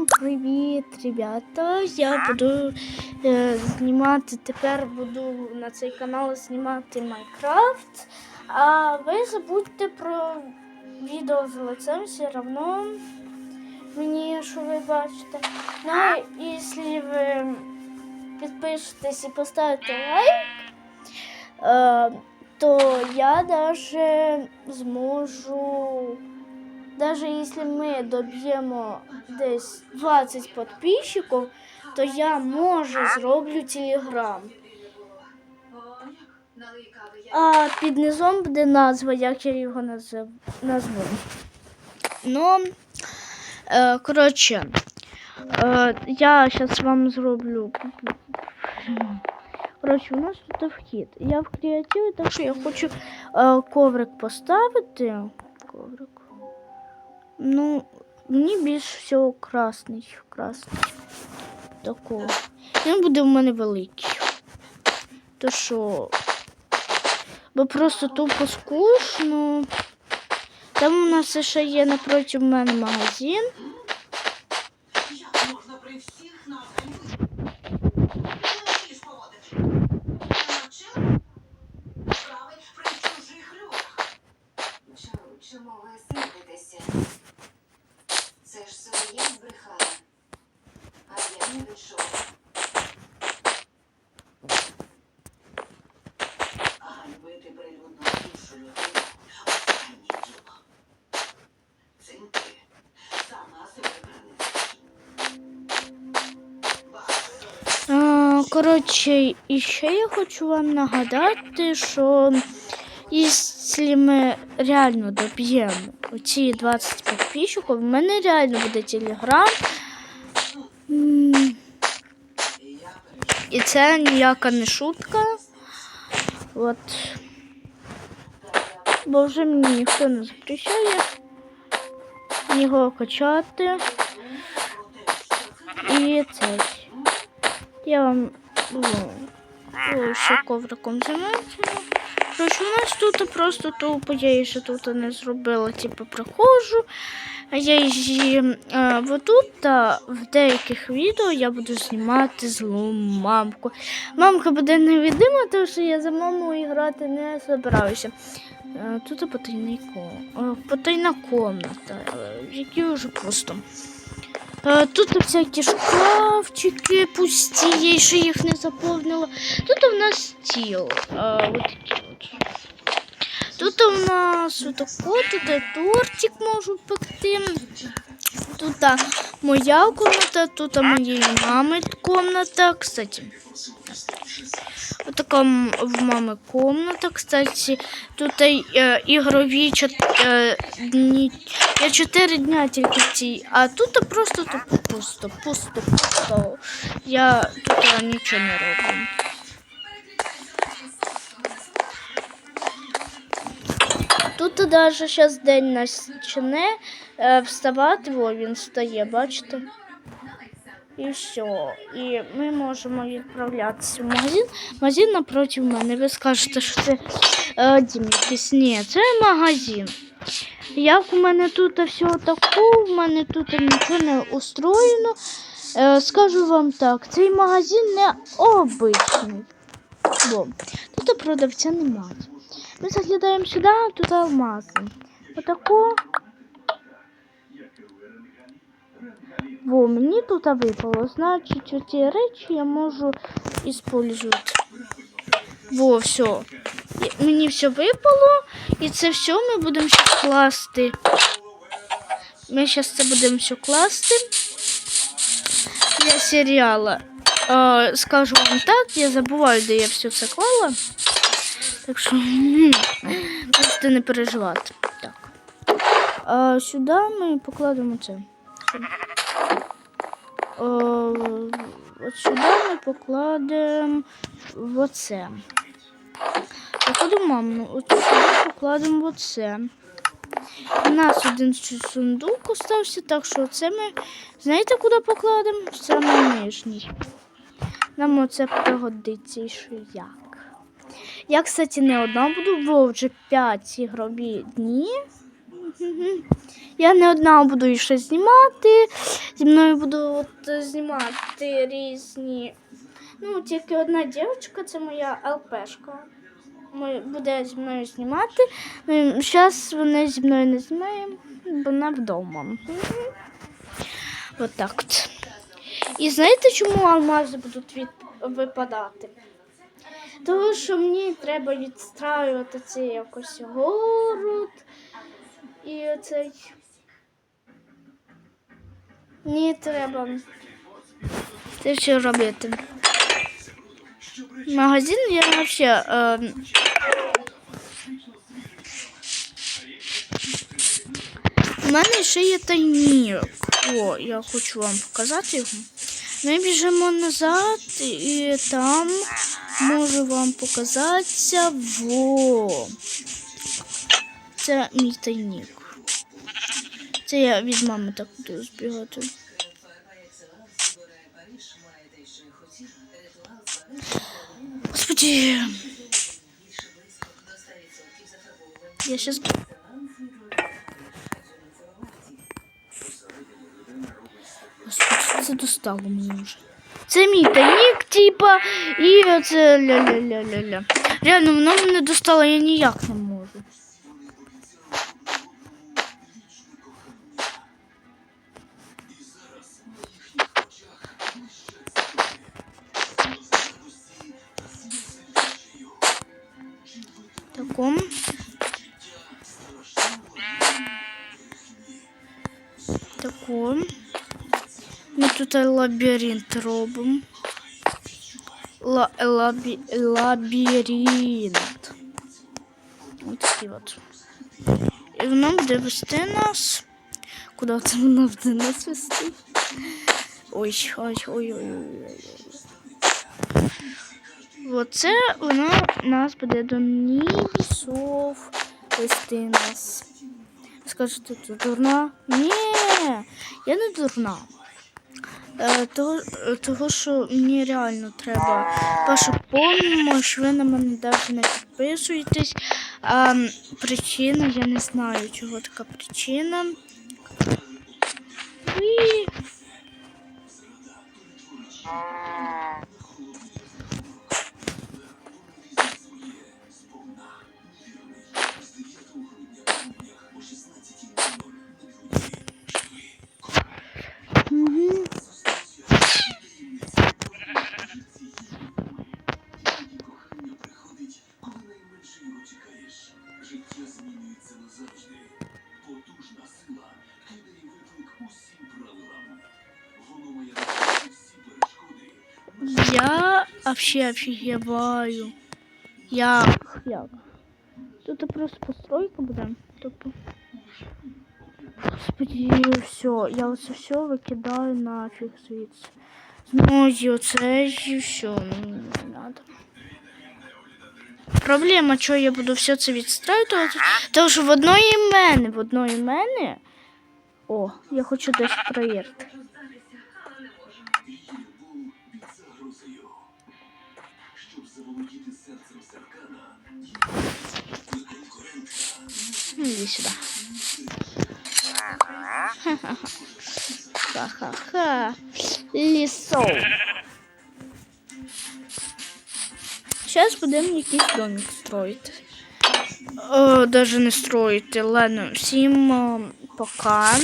Всім привіт, ребята! Я буду е, знімати, тепер буду на цей канал знімати Майнкрафт. А ви забудьте про відео з лицем, все одно мені, що ви бачите. Ну, якщо ви підпишетесь і поставите лайк, е, то я даже зможу. Даже если мы доб'ємо десь 20 подписчиків, то я може зроблю телеграм. А під низом буде назва, як я його назву. Ну, е, коротше, е, я зараз вам зроблю. Коротше, у нас тут вхід. Я в креативі, так що я хочу е, коврик поставити. Коврик. Ну, мені більше всього красний. Красний. Такого. Він буде в мене великий. То що? Бо просто тупо скучно. Там у нас ще є напроти мене магазин. Чому ви сердитеся? Це ж своє збрехала. А я не чого. Ганьбити прилюдно іншу людину. Останнє діло. Цим ти сама себе принесеш. Коротше, і ще я хочу вам нагадати, що якщо ми реально доб'ємо оці 20 підписчиків, в мене реально буде телеграм. І це ніяка не шутка. От. Бо вже мені ніхто не запрещає його качати. І цей. Я вам ну, ну, ще ковриком займаюся. Короче, у нас тут просто тупо, я її ще тут не зробила, типу, приходжу. Я її а, отут та в деяких відео я буду знімати злу мамку. Мамка буде невідома, тому що я за мамою грати не збираюся. А, Тут потайний ко- а, потайна комната, е, які вже просто. А, Тут всякі шкафчики пусті, я ще їх не заповнила. Тут у нас стіл. Такі от. Тут у нас отако, тут тортик можу пекти. Тут моя комната, тут моєї мами комната. Кстати, вот така в мами комната. Кстати, тут е, ігрові чот- е, дні. Я чотири дня тільки в а тут просто тут пусто, пусто, пусто. Я тут е, нічого не роблю. Тут навіть зараз день почне е, вставати, о, він встає, бачите? І все. І ми можемо відправлятися в магазин. Магазин напроти мене. Ви скажете, що це е, дім. Ні, це магазин. Як у мене тут все таку, в мене тут нічого не устроєно. Е, скажу вам так, цей магазин не обичний. Бо тут продавця немає. Ми заглядаємо сюди, а тут алмази. Отако. Во, мені тут випало. Значить, ці речі я можу использовать. Во, все. Мені все випало, і це все ми будемо ще класти. Ми зараз це будемо все класти для серіала. Скажу вам так, я забуваю, де я все це клала. Так що можете не переживати. Так. А сюди ми покладемо це. О, от сюди ми покладемо оце. Покладемо маму. От сюди покладемо оце. У нас один сундук остався, так що це ми. Знаєте, куди покладемо? В самий нижній. Нам оце пригодиться і ще як. Я, кстати, не одна буду, бо вже 5 ігрові дні. Я не одна буду ще знімати. Зі мною буду от, е, знімати різні. Ну, тільки одна дівчинка, це моя ЛПшка. Буде зі мною знімати. Зараз вона зі мною не знімає, бо вона вдома. От так от. І знаєте, чому алмази будуть від... випадати? Тому що мені треба відстраювати цей якось город. І оцей. Мені треба це все робити. Магазин я вообще. Е... У мене ще є тайник. О, я хочу вам показати його. Ми біжимо назад і там можу вам показатися во. Це мій тайник. Це я від мами так буду збігати. Господи. Я сейчас... Господи, це достало мені вже. Це мій тайник, типа, і оце ля-ля-ля-ля-ля. Реально, воно мене достало, я ніяк не можу. Таком. Таком. Ми тут лабіринт робимо. Ла, лабі, лабіринт. Ось такий от. І воно буде нас. Куди це воно буде нас вести? Ой, ой, ой, ой, ой. Оце воно нас буде до небесов вести нас. Скажете, ти дурна? Ні, я не дурна. Е, того, е, того, що мені реально треба ваша що ви на мене навіть не підписуєтесь. А, причина, я не знаю, чого така причина. І... Я вообще офігіваю. Як? Як? Тут просто постройка буде. Тобто. Господи, все, я оце все викидаю нафіг звідси. Зможу оце і все, не треба. Проблема, що я буду все це відстраювати, тому що в одної мене, в одної мене. О, я хочу десь проєкт. Иди сюда. Ха-ха-ха. Лісо. Зараз будемо якийсь домик строїти. О, даже не строїти. Ладно, всім пока.